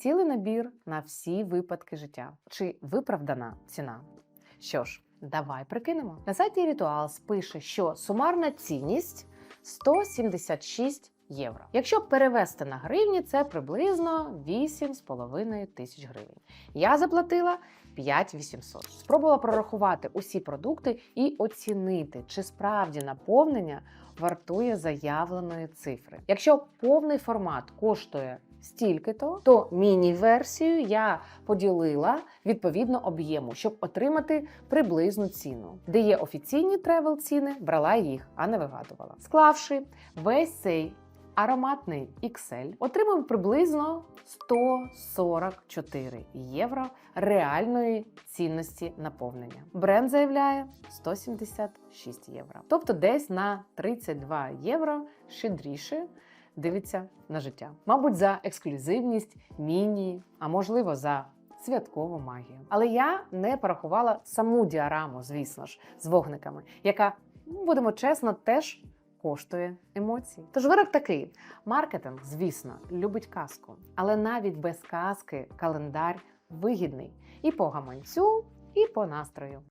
Цілий набір на всі випадки життя. Чи виправдана ціна? Що ж, давай прикинемо. На сайті Rituals пише, що сумарна цінність 176 євро. Якщо перевести на гривні, це приблизно 8,5 тисяч гривень. Я заплатила 5800. Спробувала прорахувати усі продукти і оцінити, чи справді наповнення вартує заявленої цифри. Якщо повний формат коштує стільки-то, то міні-версію я поділила відповідно об'єму, щоб отримати приблизну ціну. Де є офіційні тревел ціни, брала їх, а не вигадувала. Склавши весь цей ароматний XL, отримав приблизно 144 євро реальної цінності наповнення. Бренд заявляє 176 євро. Тобто десь на 32 євро щедріше дивиться на життя. Мабуть, за ексклюзивність, міні, а можливо, за святкову магію. Але я не порахувала саму діараму, звісно ж, з вогниками, яка, ну, будемо чесно, теж коштує емоцій. Тож вирок такий: маркетинг, звісно, любить казку, але навіть без казки календар вигідний і по гаманцю, і по настрою.